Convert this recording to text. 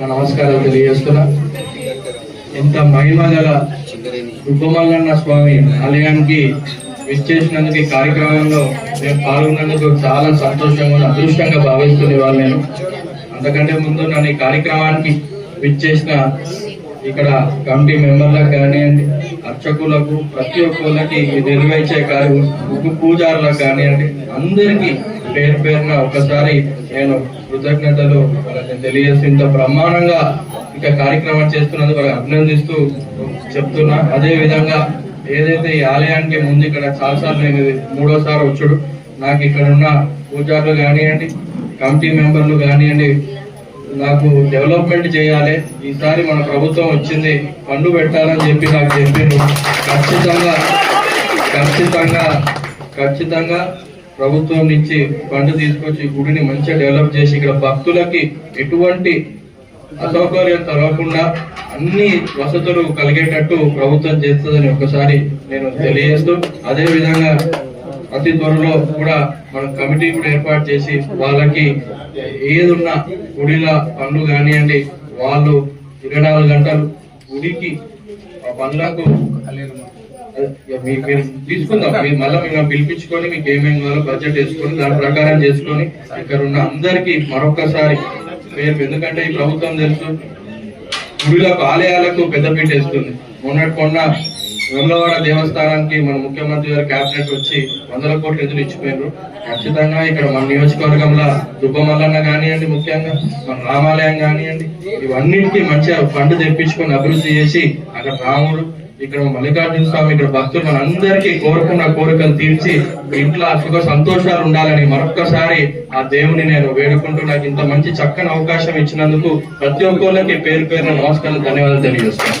తెలియజేస్తున్నా. ఇంత మహిమ గల రుబ్బమల్లన్న స్వామి ఆలయానికి విచ్చేసినందుకు ఈ కార్యక్రమంలో నేను పాల్గొన్నందుకు చాలా సంతోషంగా అదృష్టంగా భావిస్తుంది వాళ్ళు నేను. అంతకంటే ముందు నన్ను ఈ కార్యక్రమానికి విచ్చేసిన ఇక్కడ కమిటీ మెంబర్లకు కానివ్వండి అర్చకులకు ప్రతి ఒక్కళ్ళకి నిర్వహించే కార్య ఉప్పు పూజారులకు కానివ్వండి అందరికీ పేరు పేరున ఒకసారి నేను కృతజ్ఞతలు వాళ్ళకి తెలియజేసి ఇంత బ్రహ్మాండంగా ఇక కార్యక్రమం చేస్తున్నందుకు వాళ్ళకి అభినందిస్తూ చెప్తున్నా. అదే విధంగా ఏదైతే ఈ ఆలయానికి ముందు ఇక్కడ చాలాసార్లు నేను మూడోసారి వచ్చుడు నాకు ఇక్కడ ఉన్న పూజారులు కానివ్వండి కమిటీ మెంబర్లు కానివ్వండి నాకు డెవలప్మెంట్ చేయాలి. ఈసారి మన ప్రభుత్వం వచ్చింది పండు పెట్టాలని చెప్పి నాకు చెప్పిండు. ఖచ్చితంగా ఖచ్చితంగా ఖచ్చితంగా ప్రభుత్వం నుంచి ఫండ్ తీసుకొచ్చి గుడిని మంచిగా డెవలప్ చేసి ఇక్కడ భక్తులకి ఎటువంటి అసౌకర్యం తరగకుండా అన్ని వసతులు కలిగేటట్టు ప్రభుత్వం చేస్తుందని ఒకసారి నేను తెలియజేస్తూ అదే విధంగా అతి త్వరలో కూడా మనం కమిటీ కూడా ఏర్పాటు చేసి వాళ్ళకి ఏదున్నా గుడిల పనులు కానివ్వండి వాళ్ళు ఇరవై నాలుగు గంటలు గుడికి ఆ పనులకు తీసుకుందాం. మీరు మళ్ళీ మేము పిలిపించుకొని మీకు ఏమేమి కావాలో బడ్జెట్ వేసుకొని దాని ప్రకారం చేసుకొని ఇక్కడ ఉన్న అందరికీ మరొకసారి పేరు. ఎందుకంటే ఈ ప్రభుత్వం తెలుసు గుడిలకు ఆలయాలకు పెద్దపీట వేస్తుంది. మొన్నటి కొన్న వెమ్లవాడ దేవస్థానానికి మన ముఖ్యమంత్రి గారు కేబినెట్ వచ్చి వందల కోట్ల నిధులు ఇచ్చిపోయారు ఖచ్చితంగా ఇక్కడ మన నియోజకవర్గంలో దుబ్బమల్లన్న కానివ్వండి ముఖ్యంగా మన రామాలయం కానివ్వండి ఇవన్నిటికీ మంచిగా ఫండ్ తెప్పించుకొని అభివృద్ధి చేసి అక్కడ రాముడు ఇక్కడ మల్లికార్జున స్వామి ఇక్కడ భక్తులు మనందరికీ కోరుకున్న కోరికలు తీర్చి ఇంట్లో సుఖ సంతోషాలు ఉండాలని మరొక్కసారి ఆ దేవుని నేను వేడుకుంటూ నాకు ఇంత మంచి చక్కని అవకాశం ఇచ్చినందుకు ప్రతి ఒక్కరికి పేరు పేరున నమస్కారం ధన్యవాదాలు తెలియజేస్తాను